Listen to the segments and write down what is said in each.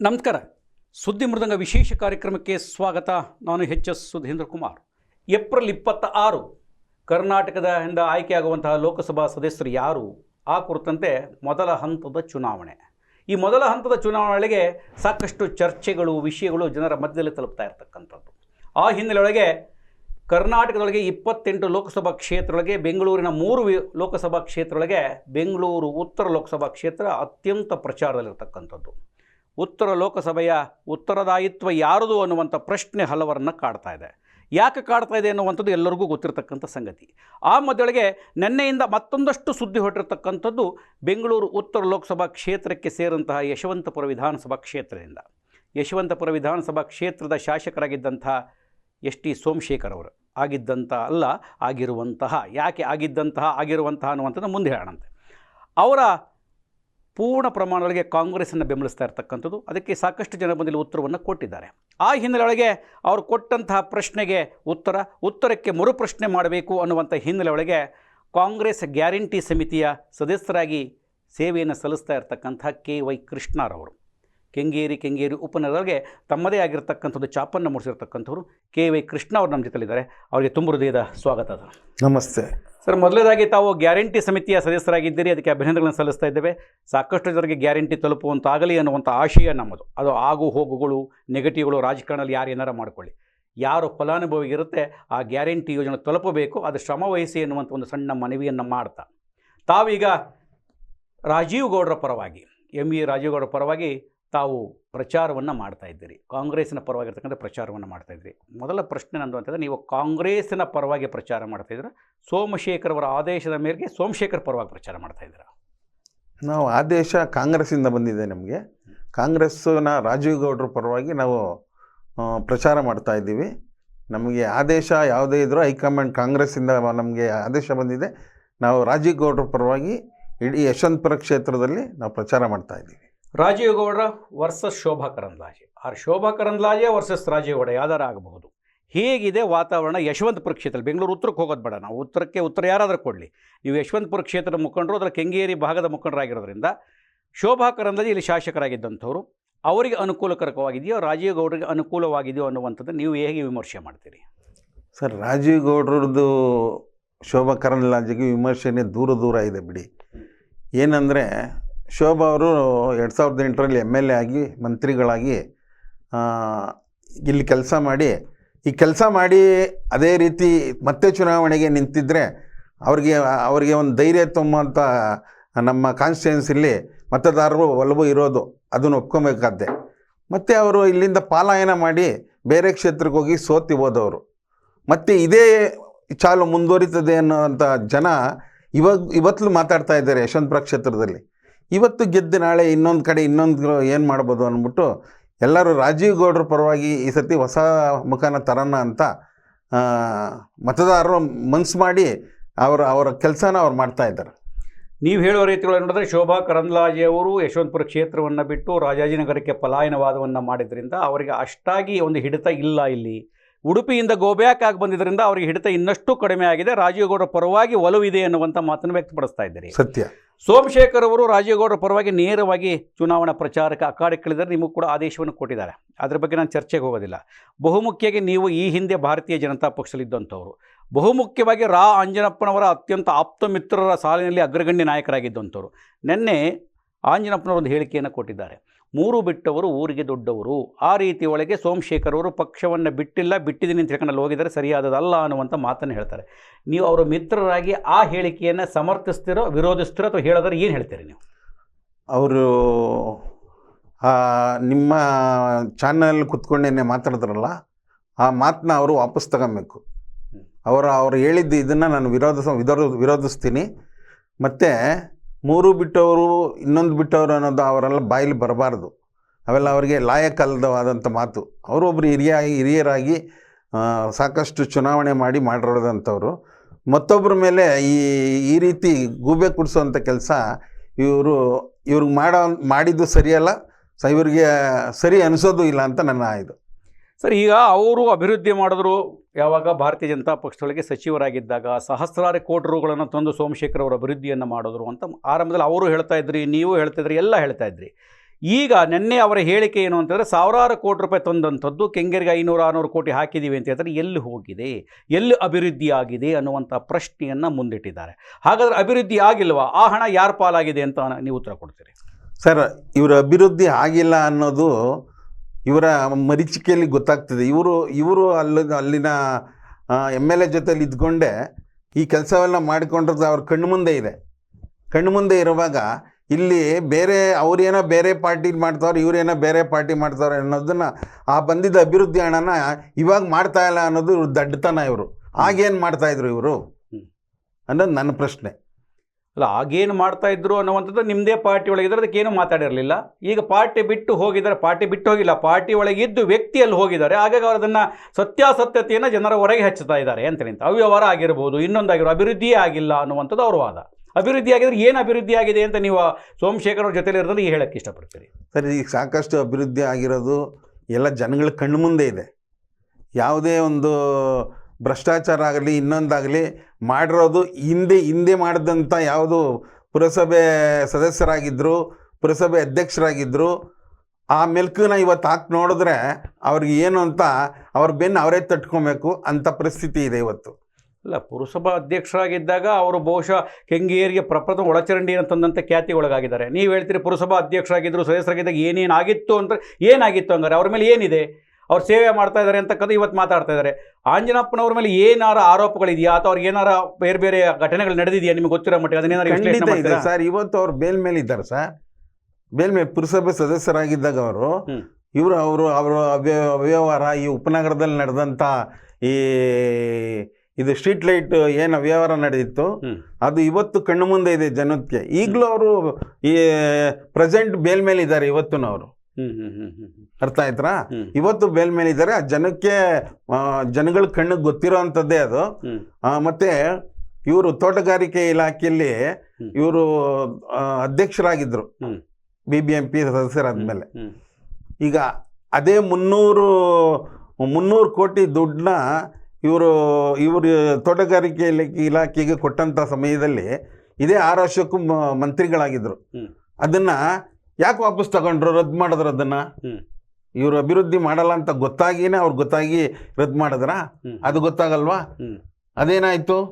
ನಮಸ್ಕಾರ. ಸುದ್ದಿ ಮೃದಂಗ ವಿಶೇಷ ಕಾರ್ಯಕ್ರಮಕ್ಕೆ ಸ್ವಾಗತ. ನಾನು H S Sudhindra Kumar. April ಇಪ್ಪತ್ತ ಆರು ಕರ್ನಾಟಕದಿಂದ ಆಯ್ಕೆಯಾಗುವಂತಹ ಲೋಕಸಭಾ ಸದಸ್ಯರು ಯಾರು? ಆ ಕುರಿತಂತೆ ಮೊದಲ ಹಂತದ ಚುನಾವಣೆ. ಈ ಮೊದಲ ಹಂತದ ಚುನಾವಣೆಗೆ ಸಾಕಷ್ಟು ಚರ್ಚೆಗಳು, ವಿಷಯಗಳು ಜನರ ಮಧ್ಯದಲ್ಲಿ ತಲುಪ್ತಾ ಇರತಕ್ಕಂಥದ್ದು. ಆ ಹಿನ್ನೆಲೆಯೊಳಗೆ ಕರ್ನಾಟಕದೊಳಗೆ ಇಪ್ಪತ್ತೆಂಟು ಲೋಕಸಭಾ ಕ್ಷೇತ್ರದೊಳಗೆ, ಬೆಂಗಳೂರಿನ ಮೂರು ಲೋಕಸಭಾ ಕ್ಷೇತ್ರದೊಳಗೆ, ಬೆಂಗಳೂರು ಉತ್ತರ ಲೋಕಸಭಾ ಕ್ಷೇತ್ರ ಅತ್ಯಂತ ಪ್ರಚಾರದಲ್ಲಿರ್ತಕ್ಕಂಥದ್ದು. ಉತ್ತರ ಲೋಕಸಭೆಯ ಉತ್ತರದಾಯಿತ್ವ ಯಾರದು ಅನ್ನುವಂಥ ಪ್ರಶ್ನೆ ಹಲವರನ್ನು ಕಾಡ್ತಾ ಇದೆ. ಯಾಕೆ ಕಾಡ್ತಾ ಇದೆ ಅನ್ನುವಂಥದ್ದು ಎಲ್ಲರಿಗೂ ಗೊತ್ತಿರತಕ್ಕಂಥ ಸಂಗತಿ. ಆ ಮೊದಲಿಗೆ ನಿನ್ನೆಯಿಂದ ಮತ್ತೊಂದಷ್ಟು ಸುದ್ದಿ ಹೊರಟಿರ್ತಕ್ಕಂಥದ್ದು ಬೆಂಗಳೂರು ಉತ್ತರ ಲೋಕಸಭಾ ಕ್ಷೇತ್ರಕ್ಕೆ ಸೇರಂತಹ ಯಶವಂತಪುರ ವಿಧಾನಸಭಾ ಕ್ಷೇತ್ರದಿಂದ. ಯಶವಂತಪುರ ವಿಧಾನಸಭಾ ಕ್ಷೇತ್ರದ ಶಾಸಕರಾಗಿದ್ದಂಥ ಎಸ್ ಟಿ ಸೋಮಶೇಖರ್ ಅವರು ಆಗಿದ್ದಂಥ ಅಲ್ಲ, ಆಗಿರುವಂತಹ, ಯಾಕೆ ಆಗಿದ್ದಂತಹ, ಆಗಿರುವಂತಹ ಅನ್ನುವಂಥದ್ದು ಮುಂದೆ ಹೇಳೋಣಂತೆ. ಅವರ ಪೂರ್ಣ ಪ್ರಮಾಣದೊಳಗೆ ಕಾಂಗ್ರೆಸ್ಸನ್ನು ಬೆಂಬಲಿಸ್ತಾ ಇರ್ತಕ್ಕಂಥದ್ದು. ಅದಕ್ಕೆ ಸಾಕಷ್ಟು ಜನ ಬಂದಲ್ಲಿ ಉತ್ತರವನ್ನು ಕೊಟ್ಟಿದ್ದಾರೆ. ಆ ಹಿನ್ನೆಲೆಯೊಳಗೆ ಅವರು ಕೊಟ್ಟಂತಹ ಪ್ರಶ್ನೆಗೆ ಉತ್ತರ, ಉತ್ತರಕ್ಕೆ ಮರುಪ್ರಶ್ನೆ ಮಾಡಬೇಕು ಅನ್ನುವಂಥ ಹಿನ್ನೆಲೆಯೊಳಗೆ ಕಾಂಗ್ರೆಸ್ ಗ್ಯಾರಂಟಿ ಸಮಿತಿಯ ಸದಸ್ಯರಾಗಿ ಸೇವೆಯನ್ನು ಸಲ್ಲಿಸ್ತಾ ಇರ್ತಕ್ಕಂಥ ಕೆ ವೈ ಕೃಷ್ಣರವರು. ಕೆಂಗೇರಿ ಕೆಂಗೇರಿ ಉಪನಗರಗಳಿಗೆ ತಮ್ಮದೇ ಆಗಿರ್ತಕ್ಕಂಥದ್ದು ಚಾಪನ್ನು ಮೂಡಿಸಿರ್ತಕ್ಕಂಥವ್ರು ಕೆ ವೈ ಕೃಷ್ಣ ಅವರು ನಮ್ಮ ಜೊತೆಲಿದ್ದಾರೆ. ಅವರಿಗೆ ತುಂಬ ಹೃದಯದ ಸ್ವಾಗತ ಸರ್ ನಮಸ್ತೆ. ಸರ್ ಮೊದಲನೇದಾಗಿ ತಾವು ಗ್ಯಾರಂಟಿ ಸಮಿತಿಯ ಸದಸ್ಯರಾಗಿದ್ದೀರಿ. ಅದಕ್ಕೆ ಅಭಿನಂದನೆಗಳನ್ನು ಸಲ್ಲಿಸ್ತಾ ಇದ್ದೇವೆ. ಸಾಕಷ್ಟು ಜನರಿಗೆ ಗ್ಯಾರಂಟಿ ತಲುಪುವಂತಾಗಲಿ ಅನ್ನುವಂಥ ಆಶಯ ನಮ್ಮದು. ಅದು ಆಗು ಹೋಗುಗಳು ನೆಗೆಟಿವ್ಗಳು ರಾಜಕಾರಣದಲ್ಲಿ ಯಾರು ಏನಾರ ಮಾಡ್ಕೊಳ್ಳಿ. ಯಾರು ಫಲಾನುಭವಿ ಇರುತ್ತೆ ಆ ಗ್ಯಾರಂಟಿ ಯೋಜನೆ ತಲುಪಬೇಕು. ಅದು ಶ್ರಮ ವಹಿಸಿ ಎನ್ನುವಂಥ ಒಂದು ಸಣ್ಣ ಮನವಿಯನ್ನು ಮಾಡ್ತಾ. ತಾವೀಗ ರಾಜೀವ್ ಗೌಡರ ಪರವಾಗಿ ಎಂ ಇ ರಾಜೀವ್ ಗೌಡರ ಪರವಾಗಿ ತಾವು ಪ್ರಚಾರವನ್ನು ಮಾಡ್ತಾ ಇದ್ದೀರಿ. ಕಾಂಗ್ರೆಸ್ಸಿನ ಪರವಾಗಿರ್ತಕ್ಕಂಥ ಪ್ರಚಾರವನ್ನು ಮಾಡ್ತಾ ಇದ್ದೀರಿ. ಮೊದಲ ಪ್ರಶ್ನೆ ನಂದು ಅಂತಂದರೆ ನೀವು ಕಾಂಗ್ರೆಸ್ನ ಪರವಾಗಿ ಪ್ರಚಾರ ಮಾಡ್ತಾ ಇದ್ದೀರಾ? ಸೋಮಶೇಖರ್ ಅವರ ಆದೇಶದ ಮೇರೆಗೆ ಸೋಮಶೇಖರ್ ಪರವಾಗಿ ಪ್ರಚಾರ ಮಾಡ್ತಾ ಇದ್ದೀರಾ? ನಾವು ಆದೇಶ ಕಾಂಗ್ರೆಸ್ಸಿಂದ ಬಂದಿದೆ ನಮಗೆ. ಕಾಂಗ್ರೆಸ್ಸಿನ ರಾಜೀವ್ ಗೌಡ್ರ ಪರವಾಗಿ ನಾವು ಪ್ರಚಾರ ಮಾಡ್ತಾ ಇದ್ದೀವಿ. ನಮಗೆ ಆದೇಶ ಯಾವುದೇ ಇದ್ದರೂ ಹೈಕಮಾಂಡ್ ಕಾಂಗ್ರೆಸ್ಸಿಂದ ನಮಗೆ ಆದೇಶ ಬಂದಿದೆ. ನಾವು ರಾಜೀವ್ ಗೌಡ್ರ ಪರವಾಗಿ ಇಡೀ ಯಶವಂತಪುರ ಕ್ಷೇತ್ರದಲ್ಲಿ ನಾವು ಪ್ರಚಾರ ಮಾಡ್ತಾ ಇದ್ದೀವಿ. ರಾಜೀವ್ ವರ್ಸಸ್ ಶೋಭಾ ಕರಂದ್ಲಾಜೆ. ಆ ಶೋಭಾ ಕರಂದ್ಲಾಜೆ ವರ್ಸಸ್ ರಾಜೀವ್ ಗೌಡ ಯಾದರ ಆಗಬಹುದು? ಹೇಗಿದೆ ವಾತಾವರಣ ಯಶವಂತಪುರ ಕ್ಷೇತ್ರ ಬೆಂಗಳೂರು ಉತ್ತರಕ್ಕೆ ಹೋಗೋದು ಬೇಡ ನಾವು. ಉತ್ತರಕ್ಕೆ ಉತ್ತರ ಯಾರಾದರೂ ಕೊಡಲಿ. ನೀವು ಯಶವಂತಪುರ ಕ್ಷೇತ್ರದ ಮುಖಂಡರು ಅದರ ಕೆಂಗೇರಿ ಭಾಗದ ಮುಖಂಡರಾಗಿರೋದ್ರಿಂದ ಶೋಭಾ ಕರಂದ್ಲಾಜೆ ಇಲ್ಲಿ ಶಾಸಕರಾಗಿದ್ದಂಥವ್ರು, ಅವರಿಗೆ ಅನುಕೂಲಕರವಾಗಿದೆಯೋ ರಾಜೀವ್ ಗೌಡರಿಗೆ ಅನುಕೂಲವಾಗಿದೆಯೋ ಅನ್ನುವಂಥದ್ದು ನೀವು ಹೇಗೆ ವಿಮರ್ಶೆ ಮಾಡ್ತೀರಿ? ಸರ್ ರಾಜೀವ್ ಗೌಡ್ರದ್ದು ಶೋಭಾ ಕರಂದ್ಲಾಜೆಗೆ ವಿಮರ್ಶೆನೇ ದೂರ ದೂರ ಇದೆ ಬಿಡಿ. ಏನಂದರೆ ಶೋಭಾ ಅವರು ಎರಡು ಸಾವಿರದ ಎಂಟರಲ್ಲಿ ಎಂ ಎಲ್ ಎ ಆಗಿ ಮಂತ್ರಿಗಳಾಗಿ ಇಲ್ಲಿ ಕೆಲಸ ಮಾಡಿ, ಈ ಕೆಲಸ ಮಾಡಿ ಅದೇ ರೀತಿ ಮತ್ತೆ ಚುನಾವಣೆಗೆ ನಿಂತಿದ್ದರೆ ಅವ್ರಿಗೆ, ಅವರಿಗೆ ಒಂದು ಧೈರ್ಯ ತುಂಬುವಂಥ ನಮ್ಮ ಕಾನ್ಸ್ಟಿಟ್ಯೂನ್ಸಿಲಿ ಮತದಾರರು ಒಲವು ಇರೋದು, ಅದನ್ನು ಒಪ್ಕೊಬೇಕಾದ್ದೆ ಮತ್ತು ಅವರು ಇಲ್ಲಿಂದ ಪಾಲಾಯನ ಮಾಡಿ ಬೇರೆ ಕ್ಷೇತ್ರಕ್ಕೆ ಹೋಗಿ ಸೋತಿ ಹೋದವರು. ಮತ್ತು ಇದೇ ಚಾಲು ಮುಂದುವರಿತದೆ ಅನ್ನೋವಂಥ ಜನ ಇವಾಗ, ಇವತ್ತಲೂ ಮಾತಾಡ್ತಾ ಇದ್ದಾರೆ ಯಶವಂತಪುರ ಕ್ಷೇತ್ರದಲ್ಲಿ. ಇವತ್ತು ಗೆದ್ದು ನಾಳೆ ಇನ್ನೊಂದು ಕಡೆ ಇನ್ನೊಂದು ಏನು ಮಾಡ್ಬೋದು ಅಂದ್ಬಿಟ್ಟು ಎಲ್ಲರೂ ರಾಜೀವ್ ಗೌಡ್ರ ಪರವಾಗಿ ಈ ಸರ್ತಿ ಹೊಸ ಮುಖನ ತರೋಣ ಅಂತ ಮತದಾರರು ಮನ್ಸು ಮಾಡಿ ಅವರ ಅವರ ಕೆಲಸನ ಅವ್ರು ಮಾಡ್ತಾ ಇದ್ದಾರೆ. ನೀವು ಹೇಳುವ ರೀತಿಗಳು ನೋಡಿದ್ರೆ ಶೋಭಾ ಕರಂದ್ಲಾಜೆ ಅವರು ಯಶವಂತಪುರ ಕ್ಷೇತ್ರವನ್ನು ಬಿಟ್ಟು ರಾಜಾಜಿನಗರಕ್ಕೆ ಪಲಾಯನವಾದವನ್ನು ಮಾಡಿದ್ರಿಂದ ಅವರಿಗೆ ಅಷ್ಟಾಗಿ ಒಂದು ಹಿಡಿತ ಇಲ್ಲ ಇಲ್ಲಿ. ಉಡುಪಿಯಿಂದ ಗೋಬ್ಯಾಕ್ ಆಗಿ ಬಂದಿದ್ದರಿಂದ ಅವರಿಗೆ ಹಿಡಿತ ಇನ್ನಷ್ಟು ಕಡಿಮೆ ಆಗಿದೆ. ರಾಜೀವ್ ಗೌಡರ ಪರವಾಗಿ ಒಲವಿದೆ ಅನ್ನುವಂಥ ಮಾತನ್ನು ವ್ಯಕ್ತಪಡಿಸ್ತಾ ಇದ್ದೀರಿ. ಸತ್ಯ. ಸೋಮಶೇಖರ್ ಅವರು ರಾಜೇಗೌಡರ ಪರವಾಗಿ ನೇರವಾಗಿ ಚುನಾವಣಾ ಪ್ರಚಾರಕ್ಕೆ ಅಖಾಡಕ್ಕಿಳಿದರೆ ನಿಮಗೂ ಕೂಡ ಆದೇಶವನ್ನು ಕೊಟ್ಟಿದ್ದಾರೆ. ಅದ್ರ ಬಗ್ಗೆ ನಾನು ಚರ್ಚೆಗೆ ಹೋಗೋದಿಲ್ಲ. ಬಹುಮುಖ್ಯವಾಗಿ ನೀವು ಈ ಹಿಂದೆ ಭಾರತೀಯ ಜನತಾ ಪಕ್ಷದಲ್ಲಿದ್ದಂಥವ್ರು, ಬಹುಮುಖ್ಯವಾಗಿ ರಾ ಆಂಜನಪ್ಪನವರ ಅತ್ಯಂತ ಆಪ್ತ ಮಿತ್ರರ ಸಾಲಿನಲ್ಲಿ ಅಗ್ರಗಣ್ಯ ನಾಯಕರಾಗಿದ್ದಂಥವ್ರು, ನಿನ್ನೆ ಆಂಜನಪ್ಪನವರೊಂದು ಹೇಳಿಕೆಯನ್ನು ಕೊಟ್ಟಿದ್ದಾರೆ. ಮೂರು ಬಿಟ್ಟವರು ಊರಿಗೆ ದೊಡ್ಡವರು. ಆ ರೀತಿ ಒಳಗೆ ಸೋಮಶೇಖರ್ ಅವರು ಪಕ್ಷವನ್ನು ಬಿಟ್ಟಿಲ್ಲ ಬಿಟ್ಟಿದ್ದೀನಿ ಅಂತ ಹೇಳ್ಕೊಂಡು ಹೋಗಿದ್ದಾರೆ ಸರಿಯಾದದಲ್ಲ ಅನ್ನುವಂಥ ಮಾತನ್ನು ಹೇಳ್ತಾರೆ. ನೀವು ಅವರ ಮಿತ್ರರಾಗಿ ಆ ಹೇಳಿಕೆಯನ್ನು ಸಮರ್ಥಿಸ್ತಿರೋ ವಿರೋಧಿಸ್ತಿರೋ ಅಥವಾ ಹೇಳೋದ್ರೆ ಏನು ಹೇಳ್ತೀರಿ ನೀವು? ಅವರು ನಿಮ್ಮ ಚಾನಲ್ ಕುತ್ಕೊಂಡೇನೆ ಮಾತಾಡಿದ್ರಲ್ಲ ಆ ಮಾತನ್ನ ಅವರು ವಾಪಸ್ ತಗೊಬೇಕು. ಅವರು ಅವ್ರು ಹೇಳಿದ್ದು ಇದನ್ನು ನಾನು ವಿರೋಧಿಸ ವಿರೋಧ ವಿರೋಧಿಸ್ತೀನಿ. ಮತ್ತು ಮೂರು ಬಿಟ್ಟವರು, ಇನ್ನೊಂದು ಬಿಟ್ಟವರು ಅನ್ನೋದು ಅವರೆಲ್ಲ ಬಾಯಲ್ಲಿ ಬರಬಾರ್ದು. ಅವೆಲ್ಲ ಅವರಿಗೆ ಲಾಯಕಲ್ಲದವಾದಂಥ ಮಾತು. ಅವರು ಒಬ್ಬರು ಹಿರಿಯ, ಹಿರಿಯರಾಗಿ ಸಾಕಷ್ಟು ಚುನಾವಣೆ ಮಾಡಿ ಮಾಡಿರೋದಂಥವ್ರು. ಮತ್ತೊಬ್ಬರ ಮೇಲೆ ಈ ಈ ರೀತಿ ಗೂಬೆ ಕುಡಿಸೋವಂಥ ಕೆಲಸ ಇವರು ಇವ್ರಿಗೆ ಮಾಡೋ, ಮಾಡಿದ್ದು ಸರಿಯಲ್ಲ ಸ ಇವ್ರಿಗೆ ಸರಿ ಅನಿಸೋದು ಇಲ್ಲ ಅಂತ ನನ್ನ ಇದು ಸರ್, ಈಗ ಅವರು ಅಭಿವೃದ್ಧಿ ಮಾಡಿದ್ರು. ಯಾವಾಗ ಭಾರತೀಯ ಜನತಾ ಪಕ್ಷದೊಳಗೆ ಸಚಿವರಾಗಿದ್ದಾಗ ಸಹಸ್ರಾರು ಕೋಟಿ ರೂಗಳನ್ನು ತಂದು ಸೋಮಶೇಖರ್ ಅವರು ಅಭಿವೃದ್ಧಿಯನ್ನು ಮಾಡಿದ್ರು ಅಂತ ಆರಂಭದಲ್ಲಿ ಅವರು ಹೇಳ್ತಾ ಇದ್ರಿ, ನೀವು ಹೇಳ್ತಾ ಇದ್ರಿ, ಎಲ್ಲ ಹೇಳ್ತಾ ಇದ್ರಿ. ಈಗ ನಿನ್ನೆ ಅವರ ಹೇಳಿಕೆ ಏನು ಅಂತಂದರೆ ಸಾವಿರಾರು ಕೋಟಿ ರೂಪಾಯಿ ತಂದಂಥದ್ದು ಕೆಂಗೇರಿಗೆ ಐನೂರು, ಆರುನೂರು ಕೋಟಿ ಹಾಕಿದ್ದೀವಿ ಅಂತ ಹೇಳಿದ್ರೆ ಎಲ್ಲಿ ಹೋಗಿದೆ, ಎಲ್ಲಿ ಅಭಿವೃದ್ಧಿ ಆಗಿದೆ ಅನ್ನುವಂಥ ಪ್ರಶ್ನೆಯನ್ನು ಮುಂದಿಟ್ಟಿದ್ದಾರೆ. ಹಾಗಾದರೆ ಅಭಿವೃದ್ಧಿ ಆಗಿಲ್ವಾ? ಆ ಹಣ ಯಾರ ಪಾಲಾಗಿದೆ ಅಂತ ನೀವು ಉತ್ತರ ಕೊಡ್ತೀರಿ? ಸರ್, ಇವರ ಅಭಿವೃದ್ಧಿ ಆಗಿಲ್ಲ ಅನ್ನೋದು ಇವರ ಮರೀಚಿಕೆಯಲ್ಲಿ ಗೊತ್ತಾಗ್ತದೆ. ಇವರು ಇವರು ಅಲ್ಲಿ ಅಲ್ಲಿನ ಎಂ ಎಲ್ ಎ ಜೊತೆಲಿ ಇದ್ಕೊಂಡೆ. ಈ ಕೆಲಸವೆಲ್ಲ ಮಾಡಿಕೊಂಡಿರೋದು ಅವ್ರ ಕಣ್ಣು ಮುಂದೆ ಇದೆ. ಕಣ್ಣು ಮುಂದೆ ಇರುವಾಗ ಇಲ್ಲಿ ಬೇರೆ ಅವ್ರೇನೋ ಬೇರೆ ಪಾರ್ಟಿ ಮಾಡ್ತಾವ್ರೆ ಇವರೇನೋ ಬೇರೆ ಪಾರ್ಟಿ ಮಾಡ್ತಾವ್ರೆ ಅನ್ನೋದನ್ನು ಆ ಬಂದಿದ್ದ ಅಭಿವೃದ್ಧಿ ಹಣನ ಇವಾಗ ಮಾಡ್ತಾ ಇಲ್ಲ ಅನ್ನೋದು ಇವ್ರ. ದಡ್ಡತನ ಇವರು ಆಗೇನು ಮಾಡ್ತಾಯಿದ್ರು ಇವರು. ಅನ್ನೋದು ನನ್ನ ಪ್ರಶ್ನೆ. ಅಲ್ಲ ಆಗೇನು ಮಾಡ್ತಾ ಇದ್ರು ಅನ್ನುವಂಥದ್ದು ನಿಮ್ಮದೇ ಪಾರ್ಟಿ ಒಳಗಿದ್ರೆ ಅದಕ್ಕೇನು ಮಾತಾಡಿರಲಿಲ್ಲ. ಈಗ ಪಾರ್ಟಿ ಬಿಟ್ಟು ಹೋಗಿದ್ದಾರೆ, ಪಾರ್ಟಿ ಬಿಟ್ಟು ಹೋಗಿಲ್ಲ, ಪಾರ್ಟಿ ಒಳಗೆ ಇದ್ದು ವ್ಯಕ್ತಿಯಲ್ಲಿ ಹೋಗಿದ್ದಾರೆ, ಹಾಗಾಗಿ ಅವರು ಅದನ್ನು ಸತ್ಯಾಸತ್ಯತೆಯನ್ನು ಜನರ ಹೊರಗೆ ಹಚ್ಚುತ್ತಾ ಇದ್ದಾರೆ ಅಂತ ನಿಂತ. ಅವ್ಯವಹಾರ ಆಗಿರ್ಬೋದು ಇನ್ನೊಂದಾಗಿರೋ ಅಭಿವೃದ್ಧಿಯೇ ಆಗಿಲ್ಲ ಅನ್ನುವಂಥದ್ದು ಅವ್ರ ವಾದ. ಅಭಿವೃದ್ಧಿ ಆಗಿದ್ರೆ ಏನು ಅಭಿವೃದ್ಧಿ ಆಗಿದೆ ಅಂತ ನೀವು ಸೋಮಶೇಖರ್ ಅವ್ರ ಜೊತೆಲಿ ಇರೋದ್ರಲ್ಲಿ ಹೇಳಕ್ಕೆ ಇಷ್ಟಪಡ್ತೀರಿ? ಸರಿ, ಈಗ ಸಾಕಷ್ಟು ಅಭಿವೃದ್ಧಿ ಆಗಿರೋದು ಎಲ್ಲ ಜನಗಳ ಕಣ್ಣು ಮುಂದೆ ಇದೆ. ಯಾವುದೇ ಒಂದು ಭ್ರಷ್ಟಾಚಾರ ಆಗಲಿ ಇನ್ನೊಂದಾಗಲಿ ಮಾಡಿರೋದು ಹಿಂದೆ ಹಿಂದೆ ಮಾಡಿದಂಥ ಯಾವುದು ಪುರಸಭೆ ಸದಸ್ಯರಾಗಿದ್ದರು ಪುರಸಭೆ ಅಧ್ಯಕ್ಷರಾಗಿದ್ದರು ಆ ಮೆಲ್ಕನ್ನ ಇವತ್ತು ಹಾಕಿ ನೋಡಿದ್ರೆ ಅವ್ರಿಗೆ ಏನು ಅಂತ ಅವ್ರ ಬೆನ್ನು ಅವರೇ ತಟ್ಕೊಬೇಕು ಅಂತ ಪರಿಸ್ಥಿತಿ ಇದೆ ಇವತ್ತು. ಅಲ್ಲ ಪುರಸಭಾ ಅಧ್ಯಕ್ಷರಾಗಿದ್ದಾಗ ಅವರು ಬಹುಶಃ ಕೆಂಗೇರಿಗೆ ಪ್ರಪ್ರಥಮ ಒಳಚರಂಡಿಯನ್ನು ತಂದಂಥ ಖ್ಯಾತಿ ಒಳಗಾಗಿದ್ದಾರೆ ನೀವು ಹೇಳ್ತೀರಿ ಪುರಸಭಾ ಅಧ್ಯಕ್ಷರಾಗಿದ್ದರು ಸದಸ್ಯರಾಗಿದ್ದಾಗ ಏನೇನಾಗಿತ್ತು ಅಂತ, ಏನಾಗಿತ್ತು ಹಂಗಾರೆ? ಅವ್ರ ಮೇಲೆ ಏನಿದೆ? ಅವ್ರು ಸೇವೆ ಮಾಡ್ತಾ ಇದ್ದಾರೆ ಅಂತಕ್ಕಂಥ ಇವತ್ತು ಮಾತಾಡ್ತಾ ಇದ್ದಾರೆ. ಆಂಜನಪ್ಪನವ್ರ ಮೇಲೆ ಏನಾರ ಆರೋಪಗಳಿದೆಯಾ ಅಥವಾ ಅವ್ರಿಗೆ ಏನಾರ ಬೇರೆ ಬೇರೆ ಘಟನೆಗಳು ನಡೆದಿದೆಯಾ ನಿಮ್ಗೆ ಗೊತ್ತಿರೋ ಮಟ್ಟಿಗೆ? ಅದನ್ನೇನಾರು? ಸರ್. ಇವತ್ತು ಅವ್ರು ಬೇಲ್ ಮೇಲೆ ಇದ್ದಾರೆ ಸರ್. ಬೇಲ್ ಮೇಲೆ ಪುರಸಭೆ ಸದಸ್ಯರಾಗಿದ್ದಾಗ ಅವರು. ಇವರು ಅವರು ಅವರ ಅವ್ಯ ಅವ್ಯವಹಾರ ಈ ಉಪನಗರದಲ್ಲಿ ನಡೆದಂಥ ಈ ಇದು ಸ್ಟ್ರೀಟ್ ಲೈಟ್ ಏನು ಅವ್ಯವಹಾರ ನಡೆದಿತ್ತು. ಅದು ಇವತ್ತು ಕಣ್ಣು ಮುಂದೆ ಇದೆ ಜನಕ್ಕೆ. ಈಗಲೂ ಅವರು ಈ ಪ್ರೆಸೆಂಟ್ ಬೇಲ್ ಮೇಲೆ ಇದ್ದಾರೆ ಇವತ್ತು ಅವರು ಹ್ಮ್ ಹ್ಮ್ ಹ್ಮ್ ಹ್ಮ್ ಹ್ಮ್. ಅರ್ಥ ಆಯ್ತಾ ಇವತ್ತು ಬೇಲ್ ಮೇಲೆ ಇದ್ದಾರೆ ಆ ಜನಕ್ಕೆ ಜನಗಳ ಕಣ್ಣಿಗೆ ಗೊತ್ತಿರೋ ಅಂಥದ್ದೇ ಅದು ಮತ್ತೆ ಇವರು ತೋಟಗಾರಿಕೆ ಇಲಾಖೆಯಲ್ಲಿ. ಇವರು ಅಧ್ಯಕ್ಷರಾಗಿದ್ರು. ಬಿ ಬಿ ಎಂ ಪಿ ಸದಸ್ಯರಾದ್ಮೇಲೆ ಈಗ ಅದೇ ಮುನ್ನೂರು ಮುನ್ನೂರು ಕೋಟಿ ದುಡ್ಡನ್ನ ಇವರು ಇವರು ತೋಟಗಾರಿಕೆ ಇಲಾಖೆ ಇಲಾಖೆಗೆ ಕೊಟ್ಟಂಥ ಸಮಯದಲ್ಲಿ ಇದೇ ಆರು ವರ್ಷಕ್ಕೂ ಮಂತ್ರಿಗಳಾಗಿದ್ದರು ಅದನ್ನು ಯಾಕೆ ವಾಪಸ್ ತಗೊಂಡ್ರು? ರದ್ದು ಮಾಡಿದ್ರು ಅದನ್ನು. ಇವರು ಅಭಿವೃದ್ಧಿ ಮಾಡಲ್ಲ ಅಂತ ಗೊತ್ತಾಗಿನೇ ಅವ್ರು ಗೊತ್ತಾಗಿ ರದ್ದು ಮಾಡಿದ್ರಾ? ಅದು ಗೊತ್ತಾಗಲ್ವಾ. ಅದೇನಾಯಿತು.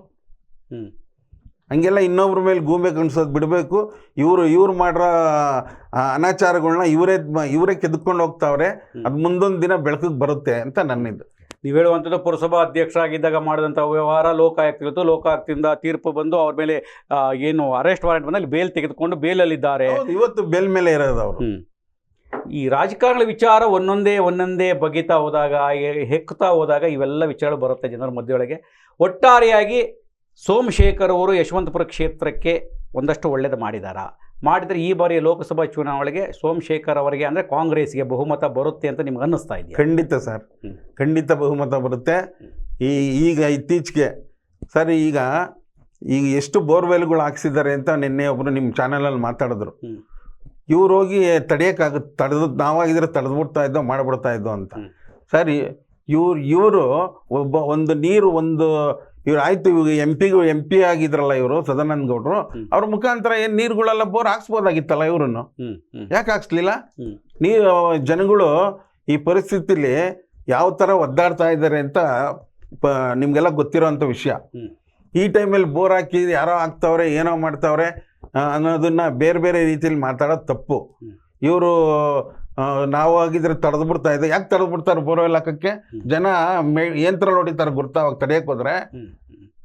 ಹಂಗೆಲ್ಲ ಇನ್ನೊಬ್ರ ಮೇಲೆ ಗೂಬೆ ಕಣ್ಸೋದು ಬಿಡಬೇಕು. ಇವರು ಇವ್ರು ಮಾಡಿರೋ ಅನಾಚಾರಗಳನ್ನ ಅನಾಚಾರಗಳ್ನ ಇವರೇ ಇವರೇ ಕೆದ್ಕೊಂಡು ಹೋಗ್ತಾವ್ರೆ. ಅದು ಮುಂದೊಂದು ದಿನ ಬೆಳಕಿಗೆ ಬರುತ್ತೆ ಅಂತ ನನ್ನಿದು. ನೀವು ಹೇಳುವಂಥದ್ದು ಪುರಸಭಾ ಅಧ್ಯಕ್ಷರಾಗಿದ್ದಾಗ ಮಾಡಿದಂಥ ವ್ಯವಹಾರ ಲೋಕಾಯುಕ್ತ ಲೋಕಾಯುಕ್ತದಿಂದ ತೀರ್ಪು ಬಂದು ಅವ್ರ ಮೇಲೆ ಏನು ಅರೆಸ್ಟ್ ವಾರೆಂಟ್ ಬಂದಲ್ಲಿ ಬೇಲ್ ತೆಗೆದುಕೊಂಡು ಬೇಲಲ್ಲಿದ್ದಾರೆ ಇವತ್ತು ಬೇಲ್ ಮೇಲೆ ಇರೋದು ಅವರು. ಈ ರಾಜಕಾರಣಗಳ ವಿಚಾರ ಒಂದೊಂದೇ ಒಂದೊಂದೇ ಬಗಿತಾ ಹೋದಾಗ ಹೆಕ್ತಾ ಹೋದಾಗ ಇವೆಲ್ಲ ವಿಚಾರಗಳು ಬರುತ್ತೆ ಜನರ ಮಧ್ಯೊಳಗೆ. ಒಟ್ಟಾರೆಯಾಗಿ ಸೋಮಶೇಖರ್ ಅವರು ಯಶವಂತಪುರ ಕ್ಷೇತ್ರಕ್ಕೆ ಒಂದಷ್ಟು ಒಳ್ಳೇದು ಮಾಡಿದಾರ? ಮಾಡಿದರೆ ಈ ಬಾರಿ ಲೋಕಸಭಾ ಚುನಾವಣೆಗೆ ಸೋಮಶೇಖರ್ ಅವರಿಗೆ ಅಂದರೆ ಕಾಂಗ್ರೆಸ್ಗೆ ಬಹುಮತ ಬರುತ್ತೆ ಅಂತ ನಿಮ್ಗೆ ಅನ್ನಿಸ್ತಾ ಇದೆಯಾ? ಖಂಡಿತ ಸರ್. ಖಂಡಿತ ಬಹುಮತ ಬರುತ್ತೆ. ಈ ಈಗ ಇತ್ತೀಚೆಗೆ ಸರ್ ಈಗ ಈಗ ಎಷ್ಟು ಬೋರ್ವೆಲ್ಗಳು ಹಾಕ್ಸಿದ್ದಾರೆ ಅಂತ ನಿನ್ನೆ ಒಬ್ಬರು ನಿಮ್ಮ ಚಾನಲಲ್ಲಿ ಮಾತಾಡಿದ್ರು. ಇವ್ರು ಹೋಗಿ ತಡೆಯೋಕ್ಕಾಗುತ್ತೆ ತಡೆದು ನಾವಾಗಿದ್ರೆ ತಡೆದ್ಬಿಡ್ತಾ ಇದ್ದೋ ಮಾಡಿಬಿಡ್ತಾ ಇದ್ದೋ ಅಂತ. ಸರಿ ಇವ್ರು ಇವರು ಒಬ್ಬ ಒಂದು ನೀರು ಒಂದು ಇವ್ರು ಆಯ್ತು ಇವಾಗ ಎಂ ಪಿಗೂ ಎಂ ಪಿ ಆಗಿದ್ರಲ್ಲ ಇವರು ಸದಾನಂದ ಗೌಡರು. ಅವ್ರ ಮುಖಾಂತರ ಏನು ನೀರುಗಳೆಲ್ಲ ಬೋರ್ ಹಾಕ್ಸ್ಬೋದಾಗಿತ್ತಲ್ಲ ಇವ್ರನ್ನು? ಯಾಕೆ ಹಾಕ್ಸ್ಲಿಲ್ಲ? ನೀ ನೀರು ಜನಗಳು ಈ ಪರಿಸ್ಥಿತಿಲಿ ಯಾವ ತರ ಒದ್ದಾಡ್ತಾ ಇದ್ದಾರೆ ಅಂತ ನಿಮ್ಗೆಲ್ಲ ನಿಮಗೆಲ್ಲ ಗೊತ್ತಿರೋಂಥ ವಿಷಯ. ಈ ಟೈಮಲ್ಲಿ ಬೋರ್ ಹಾಕಿ ಯಾರೋ ಹಾಕ್ತವ್ರೆ ಏನೋ ಮಾಡ್ತಾವ್ರೆ ಅನ್ನೋದನ್ನ ಬೇರೆ ಬೇರೆ ರೀತಿಯಲ್ಲಿ ಮಾತಾಡೋದು ತಪ್ಪು. ಇವರು ನಾವು ಆಗಿದ್ರೆ ತಡೆದು ಬಿಡ್ತಾ ಇದೆ ಯಾಕೆ ತಡೆದು ಬಿಡ್ತಾರೆ ಬೋರ್ವೆಲ್ ಹಾಕಕ್ಕೆ? ಜನ ಮೇ ಯಂತ್ರ ನೋಡಿತಾರೆ ಗುರ್ತಾ ಅವಾಗ ತಡೆಯಕ್ಕೆ ಹೋದ್ರೆ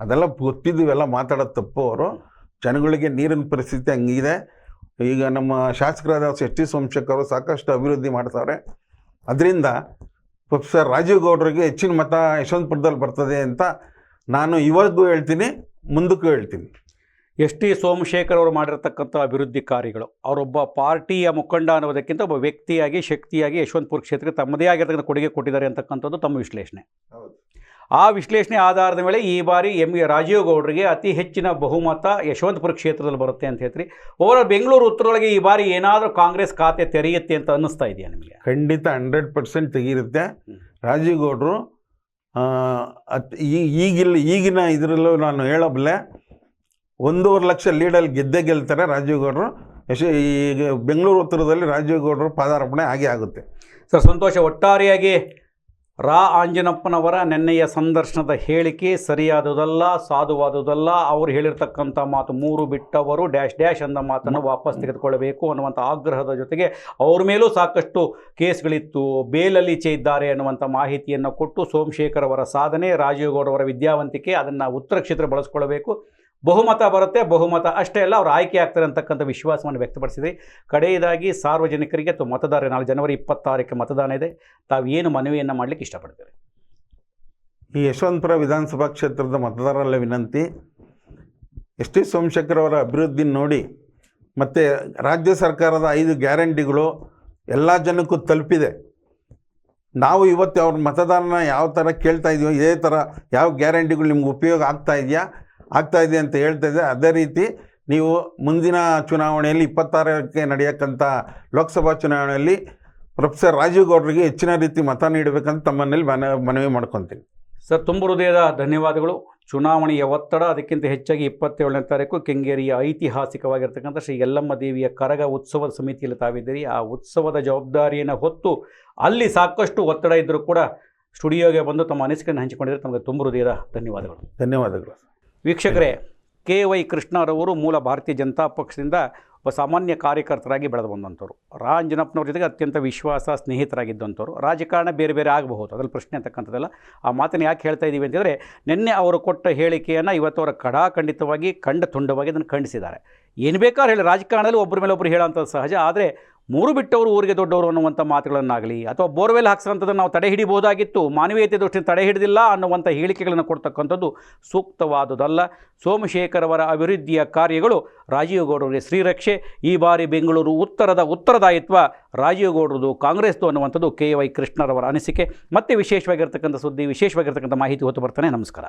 ಅದೆಲ್ಲ ಗೊತ್ತಿದ್ದೀವೆಲ್ಲ ಮಾತಾಡೋದು ತಪ್ಪು ಅವರು. ಜನಗಳಿಗೆ ನೀರಿನ ಪರಿಸ್ಥಿತಿ ಹಂಗಿದೆ. ಈಗ ನಮ್ಮ ಶಾಸಕರಾದ ಎಸ್ ಟಿ ಸೋಮಶೇಖರ್ ಅವರು ಸಾಕಷ್ಟು ಅಭಿವೃದ್ಧಿ ಮಾಡ್ತಾರೆ ಅದರಿಂದ ಪ್ರೊಫೆಸರ್ ರಾಜೀವ್ ಗೌಡ್ರಿಗೆ ಹೆಚ್ಚಿನ ಮತ ಯಶವಂತಪುರದಲ್ಲಿ ಬರ್ತದೆ ಅಂತ ನಾನು ಇವಾಗೂ ಹೇಳ್ತೀನಿ ಮುಂದಕ್ಕೂ ಹೇಳ್ತೀನಿ. ಎಸ್ ಟಿ ಸೋಮಶೇಖರ್ ಅವರು ಮಾಡಿರತಕ್ಕಂಥ ಅಭಿವೃದ್ಧಿ ಕಾರ್ಯಗಳು. ಅವರೊಬ್ಬ ಪಾರ್ಟಿಯ ಮುಖಂಡ ಅನ್ನೋದಕ್ಕಿಂತ ಒಬ್ಬ ವ್ಯಕ್ತಿಯಾಗಿ ಶಕ್ತಿಯಾಗಿ ಯಶವಂತಪುರ ಕ್ಷೇತ್ರಕ್ಕೆ ತಮ್ಮದೇ ಆಗಿರತಕ್ಕಂಥ ಕೊಡುಗೆ ಕೊಟ್ಟಿದ್ದಾರೆ ಅಂತಕ್ಕಂಥದ್ದು ತಮ್ಮ ವಿಶ್ಲೇಷಣೆ. ಆ ವಿಶ್ಲೇಷಣೆ ಆಧಾರದ ಮೇಲೆ ಈ ಬಾರಿ ಎಂ ರಾಜೀವ್ ಗೌಡರಿಗೆ ಅತಿ ಹೆಚ್ಚಿನ ಬಹುಮತ ಯಶವಂತಪುರ ಕ್ಷೇತ್ರದಲ್ಲಿ ಬರುತ್ತೆ ಅಂತ ಹೇಳ್ತೀರಿ. ಓವರ್ ಬೆಂಗಳೂರು ಉತ್ತರೊಳಗೆ ಈ ಬಾರಿ ಏನಾದರೂ ಕಾಂಗ್ರೆಸ್ ಖಾತೆ ತೆರೆಯುತ್ತೆ ಅಂತ ಅನ್ನಿಸ್ತಾ ಇದೆಯಾ ನಿಮಗೆ? ಖಂಡಿತ ಹಂಡ್ರೆಡ್ ಪರ್ಸೆಂಟ್ ತೆಗಿರುತ್ತೆ. ರಾಜೀವ್ ಗೌಡರು ಈಗಿಲ್ಲ ಈಗಿನ ಇದರಲ್ಲೂ ನಾನು ಹೇಳಬಲ್ಲೆ ಒಂದೂವರೆ ಲಕ್ಷ ಲೀಡಲ್ಲಿ ಗೆದ್ದೇ ಗೆಲ್ತಾರೆ ರಾಜೀವ್ ಗೌಡರು. ಯಶ ಈಗ ಬೆಂಗಳೂರು ಉತ್ತರದಲ್ಲಿ ರಾಜೀವ್ ಗೌಡರು ಪಾದಾರ್ಪಣೆ ಆಗೇ ಆಗುತ್ತೆ. ಸರ್, ಸಂತೋಷ. ಒಟ್ಟಾರೆಯಾಗಿ ರಾ ಆಂಜನಪ್ಪನವರ ನೆನ್ನೆಯ ಸಂದರ್ಶನದ ಹೇಳಿಕೆ ಸರಿಯಾದುದಲ್ಲ, ಸಾಧುವಾದುದಲ್ಲ. ಅವರು ಹೇಳಿರ್ತಕ್ಕಂಥ ಮಾತು ಮೂರು ಬಿಟ್ಟವರು ಡ್ಯಾಶ್ ಡ್ಯಾಶ್ ಅಂದ ಮಾತನ್ನು ವಾಪಸ್ ತೆಗೆದುಕೊಳ್ಳಬೇಕು ಅನ್ನುವಂಥ ಆಗ್ರಹದ ಜೊತೆಗೆ ಅವ್ರ ಮೇಲೂ ಸಾಕಷ್ಟು ಕೇಸ್ಗಳಿತ್ತು. ಬೇಲಲ್ಲಿ ಇದ್ದಾರೆ ಅನ್ನುವಂಥ ಮಾಹಿತಿಯನ್ನು ಕೊಟ್ಟು ಸೋಮಶೇಖರ್ ಅವರ ಸಾಧನೆ, ರಾಜೀವ್ ಗೌಡ ಅವರ ವಿದ್ಯಾವಂತಿಕೆ, ಅದನ್ನು ಉತ್ತರ ಕ್ಷೇತ್ರ ಬಳಸ್ಕೊಳ್ಬೇಕು. ಬಹುಮತ ಬರುತ್ತೆ, ಬಹುಮತ ಅಷ್ಟೇ ಅಲ್ಲ, ಅವರು ಆಯ್ಕೆ ಆಗ್ತಾರೆ ಅಂತಕ್ಕಂಥ ವಿಶ್ವಾಸವನ್ನು ವ್ಯಕ್ತಪಡಿಸಿದೆ. ಕಡೆಯದಾಗಿ ಸಾರ್ವಜನಿಕರಿಗೆ ಅಥವಾ ಮತದಾರ ನಾಳೆ ಜನವರಿ ಇಪ್ಪತ್ತಾರಕ್ಕೆ ಮತದಾನ ಇದೆ. ತಾವು ಏನು ಮನವಿಯನ್ನು ಮಾಡಲಿಕ್ಕೆ ಇಷ್ಟಪಡ್ತೀರಿ? ಈ ಯಶವಂತಪುರ ವಿಧಾನಸಭಾ ಕ್ಷೇತ್ರದ ಮತದಾರರಲ್ಲ ವಿನಂತಿ, ಎಸ್ ಟಿ ಸೋಮಶೇಖರ್ ಅವರ ಅಭಿವೃದ್ಧಿ ನೋಡಿ, ಮತ್ತು ರಾಜ್ಯ ಸರ್ಕಾರದ ಐದು ಗ್ಯಾರಂಟಿಗಳು ಎಲ್ಲ ಜನಕ್ಕೂ ತಲುಪಿದೆ. ನಾವು ಇವತ್ತು ಅವ್ರ ಮತದಾರನ ಯಾವ ಥರ ಕೇಳ್ತಾ ಇದೀವೋ, ಇದೇ ಥರ ಯಾವ ಗ್ಯಾರಂಟಿಗಳು ನಿಮ್ಗೆ ಉಪಯೋಗ ಆಗ್ತಾ ಇದೆಯಾ ಆಗ್ತಾ ಇದೆ ಅಂತ ಹೇಳ್ತಾ ಇದೆ. ಅದೇ ರೀತಿ ನೀವು ಮುಂದಿನ ಚುನಾವಣೆಯಲ್ಲಿ ಇಪ್ಪತ್ತಾರಕ್ಕೆ ನಡೆಯಕ್ಕಂಥ ಲೋಕಸಭಾ ಚುನಾವಣೆಯಲ್ಲಿ ಪ್ರೊಫೆಸರ್ ರಾಜೀವ್ ಗೌಡ್ರಿಗೆ ಹೆಚ್ಚಿನ ರೀತಿ ಮತ ನೀಡಬೇಕಂತ ತಮ್ಮನಲ್ಲಿ ಮನ ಮನವಿ ಮಾಡ್ಕೊತೀನಿ. ಸರ್ ತುಂಬ ಹೃದಯದ ಧನ್ಯವಾದಗಳು. ಚುನಾವಣೆಯ ಒತ್ತಡ ಅದಕ್ಕಿಂತ ಹೆಚ್ಚಾಗಿ ಇಪ್ಪತ್ತೇಳನೇ ತಾರೀಕು ಕೆಂಗೇರಿಯ ಐತಿಹಾಸಿಕವಾಗಿರ್ತಕ್ಕಂಥ ಶ್ರೀ ಯಲ್ಲಮ್ಮ ದೇವಿಯ ಕರಗ ಉತ್ಸವದ ಸಮಿತಿಯಲ್ಲಿ ತಾವಿದ್ದೀರಿ. ಆ ಉತ್ಸವದ ಜವಾಬ್ದಾರಿಯನ್ನು ಹೊತ್ತು ಅಲ್ಲಿ ಸಾಕಷ್ಟು ಒತ್ತಡ ಇದ್ದರೂ ಕೂಡ ಸ್ಟುಡಿಯೋಗೆ ಬಂದು ತಮ್ಮ ಅನಿಸಿಕೆಯನ್ನು ಹಂಚಿಕೊಂಡಿದ್ದಾರೆ ತಮಗೆ ತುಂಬ ಹೃದಯದ ಧನ್ಯವಾದಗಳು. ಧನ್ಯವಾದಗಳು. ವೀಕ್ಷಕರೇ, ಕೆ ವೈ ಕೃಷ್ಣರವರು ಮೂಲ ಭಾರತೀಯ ಜನತಾ ಪಕ್ಷದಿಂದ ಸಾಮಾನ್ಯ ಕಾರ್ಯಕರ್ತರಾಗಿ ಬೆಳೆದು ಬಂದಂಥವ್ರು. ರಾ ಅಂಜನಪ್ಪನವ್ರ ಜೊತೆಗೆ ಅತ್ಯಂತ ವಿಶ್ವಾಸ ಸ್ನೇಹಿತರಾಗಿದ್ದಂಥವ್ರು. ರಾಜಕಾರಣ ಬೇರೆ ಬೇರೆ ಆಗಬಹುದು, ಅದ್ರಲ್ಲಿ ಪ್ರಶ್ನೆ ಅಂತಕ್ಕಂಥದ್ದಲ್ಲ. ಆ ಮಾತನ್ನು ಯಾಕೆ ಹೇಳ್ತಾ ಇದ್ದೀವಿ ಅಂತಂದರೆ, ನಿನ್ನೆ ಅವರು ಕೊಟ್ಟ ಹೇಳಿಕೆಯನ್ನು ಇವತ್ತು ಅವರ ಕಡಾಖಂಡಿತವಾಗಿ, ಖಂಡ ತುಂಡವಾಗಿ ಅದನ್ನು ಖಂಡಿಸಿದ್ದಾರೆ. ಏನು ಬೇಕಾದ್ರೂ ಹೇಳಿ. ರಾಜಕಾರಣದಲ್ಲಿ ಒಬ್ಬರ ಮೇಲೆ ಒಬ್ಬರು ಹೇಳೋಂಥದ್ದು ಸಹಜ. ಆದರೆ ಮೂರು ಬಿಟ್ಟವರು ಊರಿಗೆ ದೊಡ್ಡವರು ಅನ್ನುವಂಥ ಮಾತುಗಳನ್ನಾಗಲಿ, ಅಥವಾ ಬೋರ್ವೆಲ್ ಹಾಕ್ಸೋಂಥದ್ದನ್ನು ನಾವು ತಡೆ ಹಿಡಿಬೋದಾಗಿತ್ತು ಮಾನವೀಯತೆ ದೃಷ್ಟಿಯಿಂದ ತಡೆ ಹಿಡಿದಿಲ್ಲ ಅನ್ನುವಂಥ ಹೇಳಿಕೆಗಳನ್ನು ಕೊಡ್ತಕ್ಕಂಥದ್ದು ಸೂಕ್ತವಾದುದಲ್ಲ. ಸೋಮಶೇಖರ್ ಅವರ ಅಭಿವೃದ್ಧಿಯ ಕಾರ್ಯಗಳು ರಾಜೀವ್ ಗೌಡರಿಗೆ ಶ್ರೀರಕ್ಷೆ ಈ ಬಾರಿ ಬೆಂಗಳೂರು ಉತ್ತರದ ಉತ್ತರದಾಯಿತ್ವ ರಾಜೀವ್ ಗೌಡರದು, ಕಾಂಗ್ರೆಸ್ದು ಅನ್ನುವಂಥದ್ದು ಕೆ ವೈ ಕೃಷ್ಣರವರ ಅನಿಸಿಕೆ. ಮತ್ತೆ ವಿಶೇಷವಾಗಿರ್ತಕ್ಕಂಥ ಸುದ್ದಿ, ವಿಶೇಷವಾಗಿರ್ತಕ್ಕಂಥ ಮಾಹಿತಿ ಹೊತ್ತು ಬರ್ತಾನೆ. ನಮಸ್ಕಾರ.